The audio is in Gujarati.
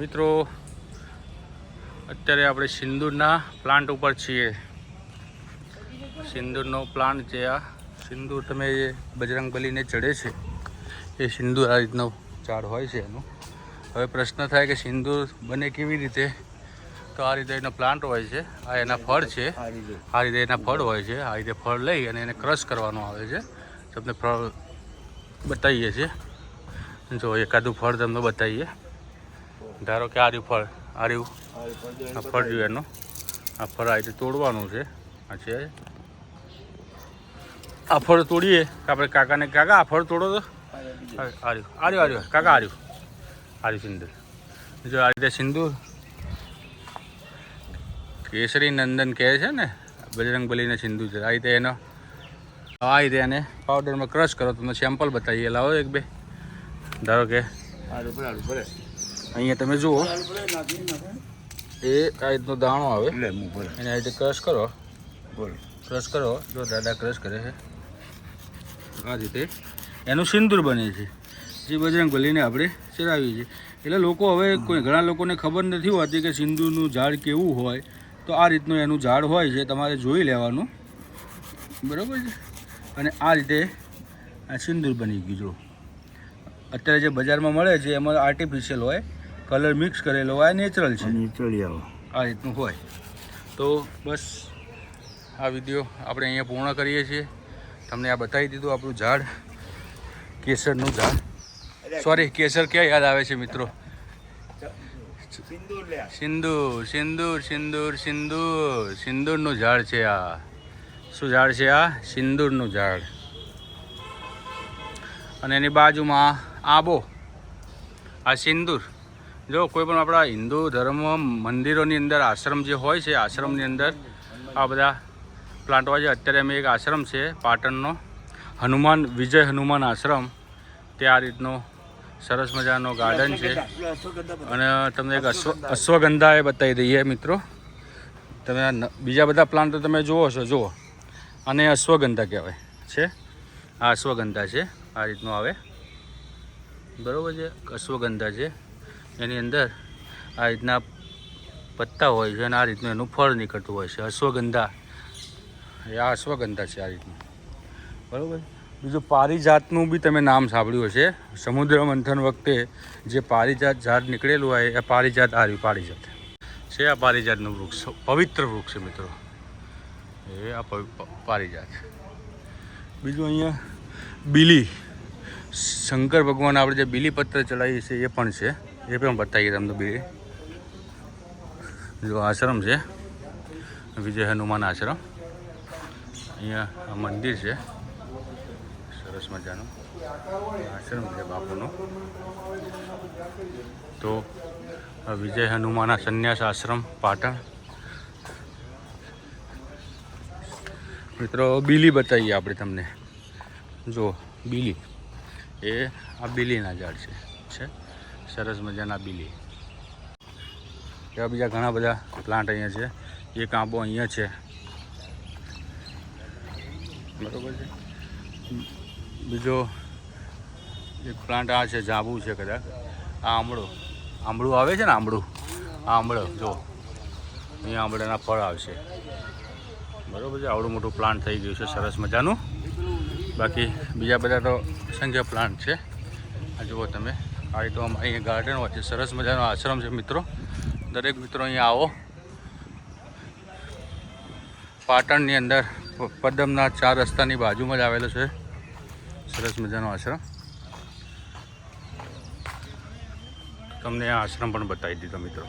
મિત્રો અત્યારે આપણે સિંદૂરના પ્લાન્ટ ઉપર છીએ. સિંદૂરનો પ્લાન્ટ છે આ સિંદૂર તમે જે બજરંગ બલીને ચડે છે એ સિંદૂર આ રીતનો ઝાડ હોય છે એનું. હવે પ્રશ્ન થાય કે સિંદૂર બને કેવી રીતે? તો આ રીતે એનો પ્લાન્ટ હોય છે આ એના ફળ છે આ રીતે એના ફળ હોય છે આ રીતે ફળ લઈ અને એને ક્રશ કરવાનું આવે છે. તમને ફળ બતાવીએ છીએ. જો એકાદું ફળ તમને બતાવીએ. ધારો કે આ રહ્યું ફળ આ રહ્યું આ ફળ રહ્યું એનું. આ ફળ આ રીતે તોડવાનું છે. આ છે. આ ફળ તોડીએ આપણે કાકાને કાકા આ ફળ તોડો તો. આ આર્યું રહ્યું આ રહ્યું આ રહ્યું કાકા આ રહ્યું આ રહ્યું સિંદૂર. જો આ રીતે સિંદૂર. કેસરી નંદન કહે છે ને બજરંગ બલીને સિંદૂર છે. આ રીતે એનો આ રીતે એને પાવડરમાં ક્રશ કરો. તમને સેમ્પલ બતાવીએ. લાવો એક બે. ધારો કે અહીંયા તમે જુઓ. એ આ રીતનો દાણો આવે. એને આ રીતે ક્રશ કરો. બોલ ક્રશ કરો. જો દાદા ક્રશ કરે છે. આ રીતે. એનું સિંદૂર બને છે. જે બજરંગ બલીને આપણે ચડાવીએ છીએ. એટલે લોકો હવે કોઈ ઘણા લોકોને ખબર નથી હોતી કે સિંદૂરનું ઝાડ કેવું હોય. તો આ રીતનું એનું ઝાડ હોય છે. તમારે જોઈ લેવાનું. બરાબર છે? અને આ રીતે આ સિંદૂર બની ગયું જો અત્યારે જે બજારમાં મળે છે એમાં આર્ટિફિશિયલ હોય. કલર મિક્સ કરેલો હોય નેચરલ છે. અને આ રીતનું હોય. તો બસ આ વીડિયો આપણે અહીંયા પૂર્ણ કરીએ છીએ. તમને આ બતાવી દીધું આપણું ઝાડ કેસરનું ઝાડ. સોરી કેસર ક્યાં યાદ આવે છે મિત્રો? સિંદૂર સિંદૂર સિંદૂર સિંદૂર. સિંદૂરનું ઝાડ છે આ. શું ઝાડ છે આ? સિંદૂરનું ઝાડ. અને એની બાજુમાં આબો. આ સિંદૂર. જો, કોઈ પણ આપણા હિન્દુ ધર્મ મંદિરોની અંદર આશ્રમ જે હોય છે, આશ્રમની અંદર, આ બધા પ્લાન્ટ હોય છે. અત્યારે અમે એક આશ્રમ છે, પાટણનો. હનુમાન, વિજય હનુમાન આશ્રમ. તે આ રીતનો સરસ મજાનો ગાર્ડન છે. અને તમને એક અશ્વ, અશ્વગંધા એ બતાવી દઈએ મિત્રો. તમે બીજા બધા પ્લાન્ટ તમે જુઓ છો, જુઓ. અને અશ્વગંધા કહેવાય છે. આ અશ્વગંધા છે, આ રીતનું આવે. બરાબર છે? અશ્વગંધા છે. એની અંદર આ રીતના પત્તા હોય છે અને આ રીતનું એનું ફળ નીકળતું હોય છે. અશ્વગંધા. એ આ અશ્વગંધા છે આ રીતનું. બરાબર? બીજું પારિજાતનું બી તમે નામ સાંભળ્યું હશે. સમુદ્ર મંથન વખતે જે પારિજાત ઝાડ નીકળેલું હોય, એ પારિજાત આ પારિજાત. છે આ પારિજાતનું વૃક્ષ. પવિત્ર વૃક્ષ છે મિત્રો. એ આ પારિજાત. બીજું અહીંયા બીલી. શંકર ભગવાન આપણે જે બીલીપત્ર ચડાવીએ છીએ, એ પણ છે. એ પણ બતાવીએ તમને બે. જો આશ્રમ છે, વિજય હનુમાન આશ્રમ. અહીંયા આ મંદિર છે. સરસ મજાનું. આશ્રમ છે બાપુનો. તો વિજય હનુમાના સંન્યાસ આશ્રમ, પાટણ. મિત્રો, બીલી બતાવીએ આપણે તમને. જો, બીલી. એ આ બીલીના ઝાડ છે? સરસ મજાના બીલી. એવા બીજા ઘણા બધા પ્લાન્ટ અહીંયા છે. એક આંબો અહીંયા છે. બરોબર છે? બીજો એક પ્લાન્ટ આ છે, જાંબુ છે કદાચ. આ આંબળો આંબળું આવે છે ને આંબળું આ આંબળો જો. અહીંયા આંબળાના ફળ આવશે. બરોબર છે? આવડું મોટું પ્લાન્ટ થઈ ગયું છે, સરસ મજાનું. બાકી બીજા બધા તો અસંખ્ય પ્લાન્ટ છે. આ જુઓ તમે. આ તો અમારે અહીંયા ગાર્ડન હોય છે. સરસ મજાનો આશ્રમ છે મિત્રો. દરેક મિત્રો અહીંયા આવો. પાટણની અંદર પદમના ચાર રસ્તાની બાજુમાં જ આવેલો છે. સરસ મજાનો આશ્રમ. તમને આશ્રમ પણ બતાવી દીધો મિત્રો.